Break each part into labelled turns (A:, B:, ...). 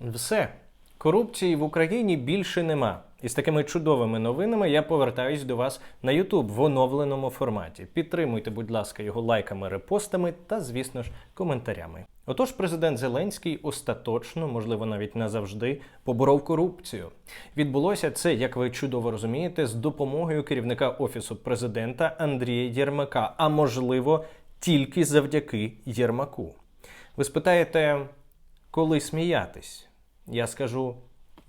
A: Все. Корупції в Україні більше нема. І з такими чудовими новинами я повертаюсь до вас на YouTube в оновленому форматі. Підтримуйте, будь ласка, його лайками, репостами та, звісно ж, коментарями. Отож, президент Зеленський остаточно, можливо, навіть назавжди, поборов корупцію. Відбулося це, як ви чудово розумієте, з допомогою керівника офісу президента Андрія Єрмака, а можливо, тільки завдяки Єрмаку. Ви спитаєте, коли сміятись? Я скажу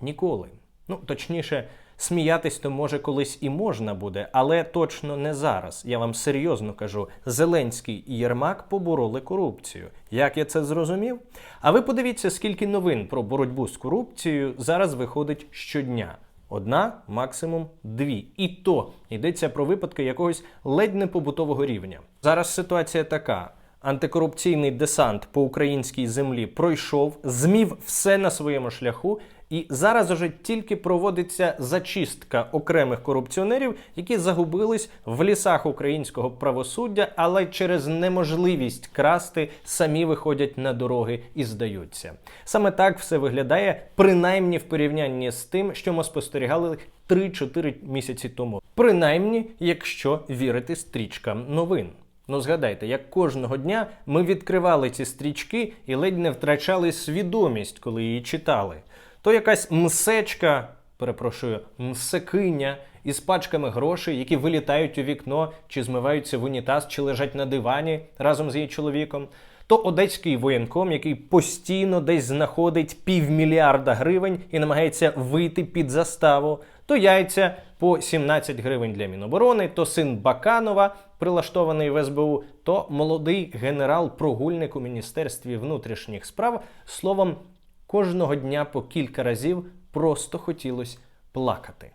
A: ніколи. Ну, точніше, сміятись то може колись і можна буде, але точно не зараз. Я вам серйозно кажу: Зеленський і Єрмак побороли корупцію. Як я це зрозумів? А ви подивіться, скільки новин про боротьбу з корупцією зараз виходить щодня. Одна, максимум дві. І то йдеться про випадки якогось ледь не побутового рівня. Зараз ситуація така. Антикорупційний десант по українській землі пройшов, змів все на своєму шляху, і зараз уже тільки проводиться зачистка окремих корупціонерів, які загубились в лісах українського правосуддя, але через неможливість красти самі виходять на дороги і здаються. Саме так все виглядає, принаймні в порівнянні з тим, що ми спостерігали 3-4 місяці тому. Принаймні, якщо вірити стрічкам новин. Ну, згадайте, як кожного дня ми відкривали ці стрічки і ледь не втрачали свідомість, коли її читали. То якась мсечка, перепрошую, мсекиня із пачками грошей, які вилітають у вікно, чи змиваються в унітаз, чи лежать на дивані разом з її чоловіком. То одеський воєнком, який постійно десь знаходить півмільярда гривень і намагається вийти під заставу, то яйця по 17 гривень для Міноборони, то син Баканова, прилаштований в СБУ, то молодий генерал-прогульник у Міністерстві внутрішніх справ. Словом, кожного дня по кілька разів просто хотілося плакати.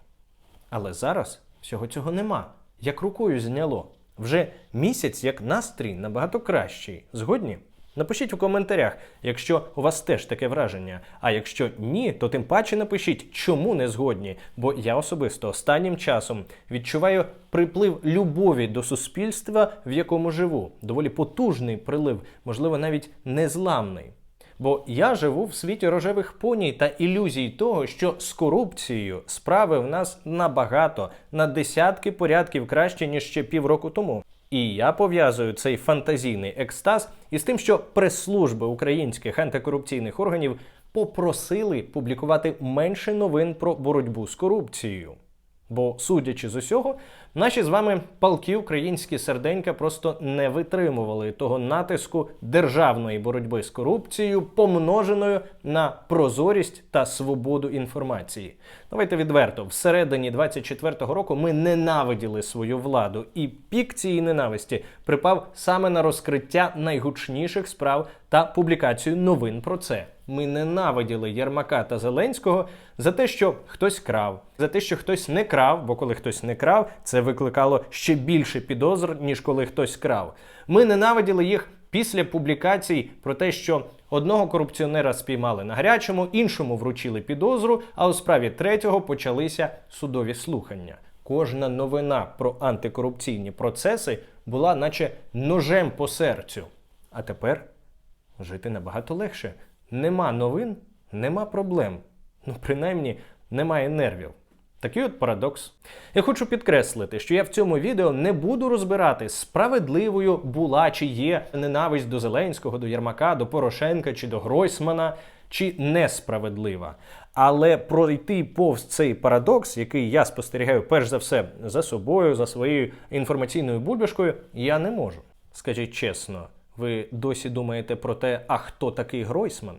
A: Але зараз всього цього нема. Як рукою зняло. Вже місяць як настрій набагато кращий. Згодні? Напишіть у коментарях, якщо у вас теж таке враження. А якщо ні, то тим паче напишіть, чому не згодні. Бо я особисто останнім часом відчуваю приплив любові до суспільства, в якому живу. Доволі потужний прилив, можливо, навіть незламний. Бо я живу в світі рожевих поній та ілюзій того, що з корупцією справи в нас набагато на десятки порядків краще ніж ще півроку тому. І я пов'язую цей фантазійний екстаз із тим, що прес-служби українських антикорупційних органів попросили публікувати менше новин про боротьбу з корупцією. Бо, судячи з усього, наші з вами палки українські серденька просто не витримували того натиску державної боротьби з корупцією, помноженою на прозорість та свободу інформації. Давайте відверто, всередині 24-го року ми ненавиділи свою владу, і пік цієї ненависті припав саме на розкриття найгучніших справ та публікацію новин про це. Ми ненавиділи Єрмака та Зеленського за те, що хтось крав, за те, що хтось не крав, бо коли хтось не крав, це викликало ще більше підозр, ніж коли хтось крав. Ми ненавиділи їх після публікацій про те, що одного корупціонера спіймали на гарячому, іншому вручили підозру, а у справі третього почалися судові слухання. Кожна новина про антикорупційні процеси була, наче ножем по серцю. А тепер жити набагато легше. Нема новин, нема проблем. Ну, принаймні, немає нервів. Такий от парадокс. Я хочу підкреслити, що я в цьому відео не буду розбирати, справедливою була чи є ненависть до Зеленського, до Єрмака, до Порошенка чи до Гройсмана, чи несправедлива. Але пройти повз цей парадокс, який я спостерігаю перш за все за собою, за своєю інформаційною бульбашкою, я не можу. Скажіть чесно, ви досі думаєте про те, а хто такий Гройсман?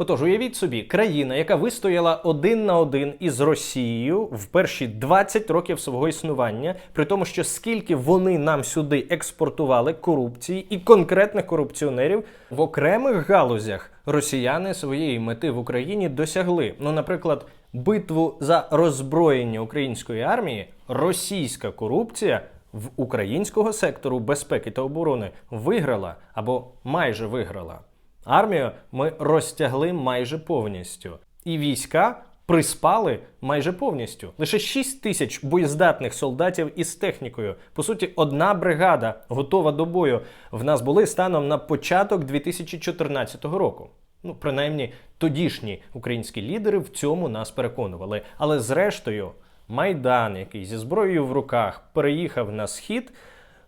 A: Отож, уявіть собі, країна, яка вистояла один на один із Росією в перші 20 років свого існування, при тому, що скільки вони нам сюди експортували корупції і конкретних корупціонерів в окремих галузях росіяни своєї мети в Україні досягли. Ну, наприклад, битву за роззброєння української армії, російська корупція. В українського сектору безпеки та оборони виграла або майже виграла. Армію ми розтягли майже повністю, і війська приспали майже повністю. Лише 6 тисяч боєздатних солдатів із технікою. По суті, одна бригада готова до бою. В нас були станом на початок 2014 року. Ну, принаймні, Тодішні українські лідери в цьому нас переконували. Але зрештою, майдан, який зі зброєю в руках переїхав на схід,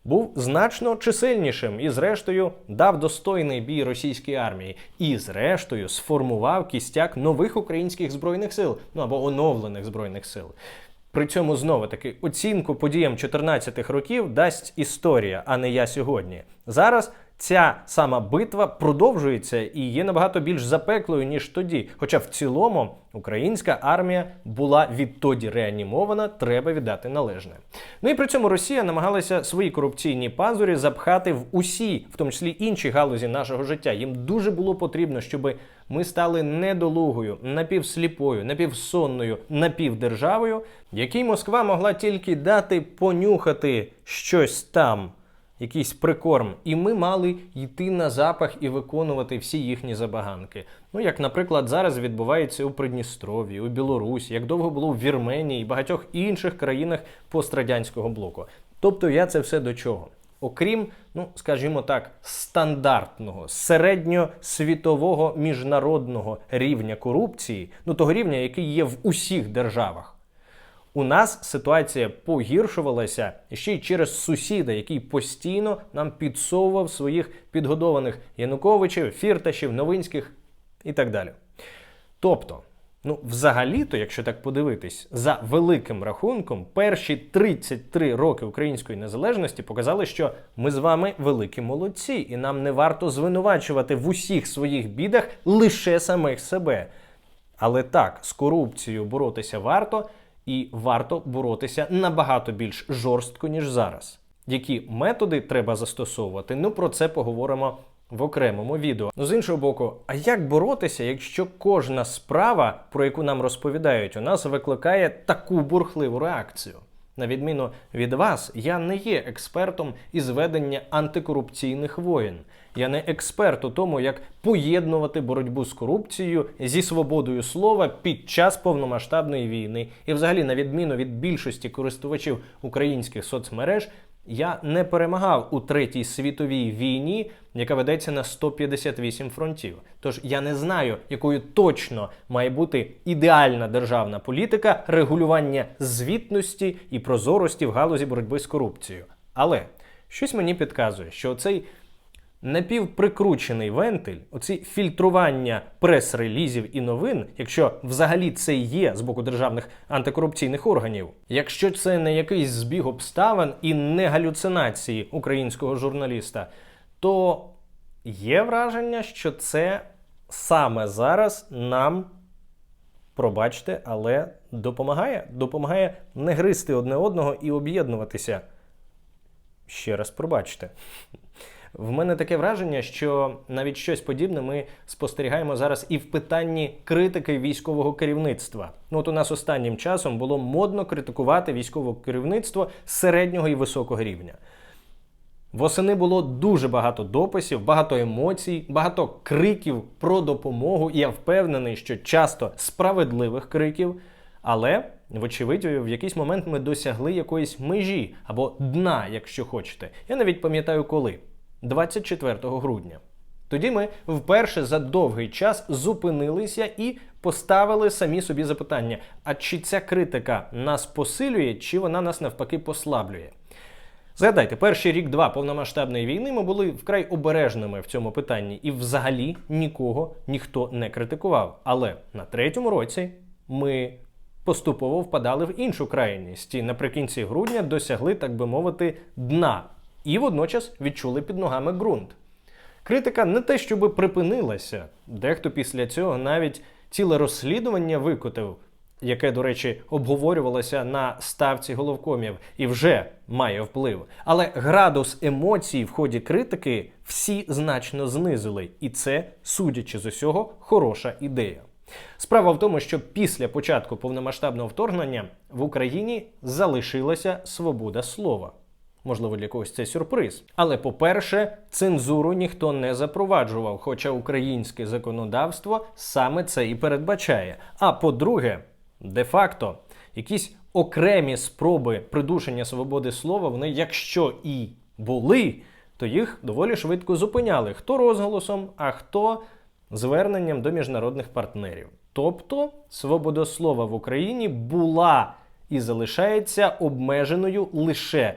A: був значно чисельнішим і, зрештою, дав достойний бій російській армії, і, зрештою, сформував кістяк нових українських збройних сил, ну або оновлених збройних сил. При цьому знову таки оцінку подіям 14-х років дасть історія, а не я сьогодні. Зараз ця сама битва продовжується і є набагато більш запеклою ніж тоді. Хоча в цілому українська армія була відтоді реанімована, треба віддати належне. Ну і при цьому Росія намагалася свої корупційні пазурі запхати в усі, в тому числі інші галузі нашого життя. Їм дуже було потрібно, щоб ми стали недолугою, напівсліпою, напівсонною, напівдержавою, якій Москва могла тільки дати понюхати щось там якийсь прикорм, і ми мали йти на запах і виконувати всі їхні забаганки. Ну, як, наприклад, зараз відбувається у Придністров'ї, у Білорусі, як довго було в Вірменії і багатьох інших країнах пострадянського блоку. Тобто я це все до чого? Окрім, ну скажімо так, стандартного середньосвітового міжнародного рівня корупції, ну того рівня, який є в усіх державах. У нас ситуація погіршувалася ще й через сусіда, який постійно нам підсовував своїх підгодованих Януковичів, Фірташів, Новинських і так далі. Тобто, ну, взагалі-то, якщо так подивитись, за великим рахунком, перші 33 роки української незалежності показали, що ми з вами великі молодці, і нам не варто звинувачувати в усіх своїх бідах лише самих себе. Але так, з корупцією боротися варто і варто боротися набагато більш жорстко, ніж зараз. Які методи треба застосовувати? Ну про це поговоримо в окремому відео. Ну з іншого боку, а як боротися, якщо кожна справа, про яку нам розповідають, у нас викликає таку бурхливу реакцію? На відміну від вас, я не є експертом із ведення антикорупційних воєн. Я не експерт у тому, як поєднувати боротьбу з корупцією зі свободою слова під час повномасштабної війни. І, взагалі, на відміну від більшості користувачів українських соцмереж, я не перемагав у третій світовій війні, яка ведеться на 158 фронтів. Тож я не знаю, якою точно має бути ідеальна державна політика регулювання звітності і прозорості в галузі боротьби з корупцією. Але щось мені підказує, що цей напівприкручений вентиль, оці фільтрування прес-релізів і новин, якщо взагалі це є з боку державних антикорупційних органів, якщо це не якийсь збіг обставин і не галюцинації українського журналіста, то є враження, що це саме зараз нам. Пробачте, але допомагає. Допомагає не гризти одне одного і об'єднуватися. Ще раз пробачте. В мене таке враження, що навіть щось подібне ми спостерігаємо зараз і в питанні критики військового керівництва. Ну от у нас останнім часом було модно критикувати військове керівництво середнього і високого рівня. Восени було дуже багато дописів, багато емоцій, багато криків про допомогу. І я впевнений, що часто справедливих криків. Але, вочевидь, в якийсь момент ми досягли якоїсь межі або дна, якщо хочете. Я навіть пам'ятаю коли. 24 грудня. Тоді ми вперше за довгий час зупинилися і поставили самі собі запитання: а чи ця критика нас посилює, чи вона нас навпаки послаблює? Згадайте, перший рік два повномасштабної війни ми були вкрай обережними в цьому питанні, і взагалі нікого ніхто не критикував. Але на третьому році ми поступово впадали в іншу крайність і наприкінці грудня досягли, так би мовити, дна і водночас відчули під ногами ґрунт. Критика не те, щоби припинилася, дехто після цього навіть ціле розслідування викотив, яке, до речі, обговорювалося на ставці головкомів і вже має вплив. Але градус емоцій в ході критики всі значно знизили, і це, судячи з усього, хороша ідея. Справа в тому, що після початку повномасштабного вторгнення в Україні залишилася свобода слова. Можливо, для когось це сюрприз. Але по-перше, цензуру ніхто не запроваджував, хоча українське законодавство саме це і передбачає. А по-друге, де-факто, якісь окремі спроби придушення свободи слова, вони, якщо і були, то їх доволі швидко зупиняли. Хто розголосом, а хто зверненням до міжнародних партнерів. Тобто, свобода слова в Україні була і залишається обмеженою лише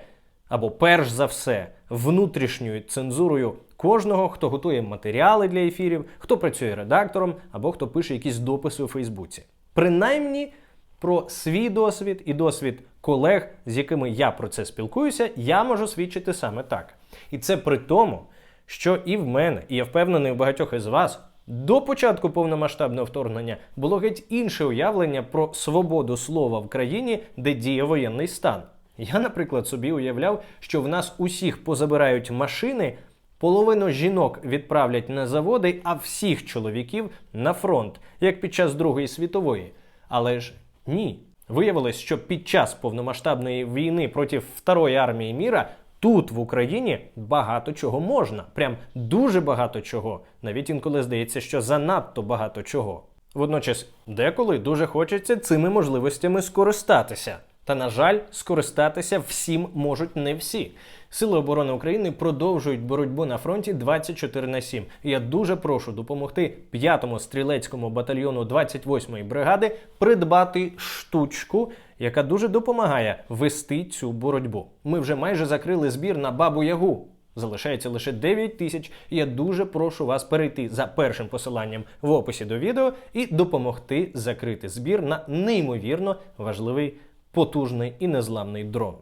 A: або перш за все внутрішньою цензурою кожного, хто готує матеріали для ефірів, хто працює редактором або хто пише якісь дописи у Фейсбуці. Принаймні про свій досвід і досвід колег, з якими я про це спілкуюся, я можу свідчити саме так. І це при тому, що і в мене, і я впевнений у багатьох із вас. До початку повномасштабного вторгнення було геть інше уявлення про свободу слова в країні, де діє воєнний стан. Я, наприклад, собі уявляв, що в нас усіх позабирають машини, половину жінок відправлять на заводи, а всіх чоловіків на фронт, як під час Другої світової. Але ж ні. Виявилось, що під час повномасштабної війни проти Второї армії міра тут в Україні багато чого можна. Прям дуже багато чого. Навіть інколи здається, що занадто багато чого. Водночас, деколи дуже хочеться цими можливостями скористатися. Та, на жаль, скористатися всім можуть не всі. Сили оборони України продовжують боротьбу на фронті 24 на 7. І я дуже прошу допомогти 5-му стрілецькому батальйону 28-ї бригади придбати штучку, яка дуже допомагає вести цю боротьбу. Ми вже майже закрили збір на бабу Ягу. Залишається лише 9 тисяч. Я дуже прошу вас перейти за першим посиланням в описі до відео і допомогти закрити збір на неймовірно важливий, потужний і незламний дрон.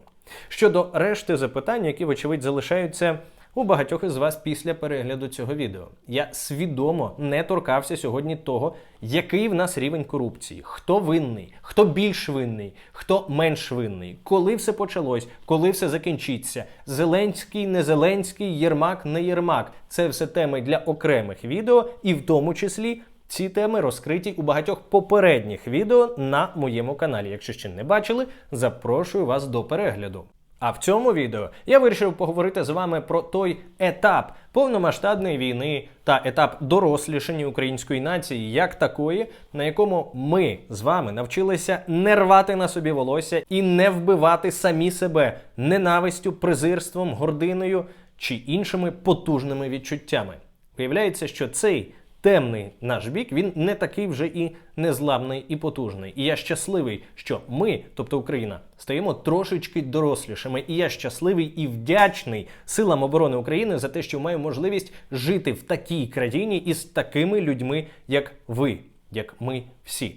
A: Щодо решти запитань, які, вочевидь, залишаються у багатьох із вас після перегляду цього відео. Я свідомо не торкався сьогодні того, який в нас рівень корупції, хто винний, хто більш винний, хто менш винний, коли все почалось, коли все закінчиться. Зеленський, не Зеленський, Єрмак, не Єрмак. Це все теми для окремих відео, і в тому числі. Ці теми розкриті у багатьох попередніх відео на моєму каналі. Якщо ще не бачили, запрошую вас до перегляду. А в цьому відео я вирішив поговорити з вами про той етап повномасштабної війни та етап дорослішання української нації як такої, на якому ми з вами навчилися не рвати на собі волосся і не вбивати самі себе ненавистю, презирством, гординою чи іншими потужними відчуттями. Виявляється, що цей темний наш бік, він не такий вже і незламний і потужний. І я щасливий, що ми, тобто Україна, стаємо трошечки дорослішими. І я щасливий і вдячний силам оборони України за те, що маю можливість жити в такій країні із такими людьми, як ви, як ми всі.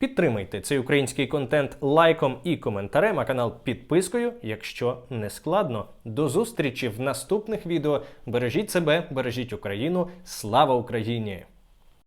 A: Підтримайте цей український контент лайком і коментарем, а канал підпискою, якщо не складно. До зустрічі в наступних відео. Бережіть себе, бережіть Україну. Слава Україні!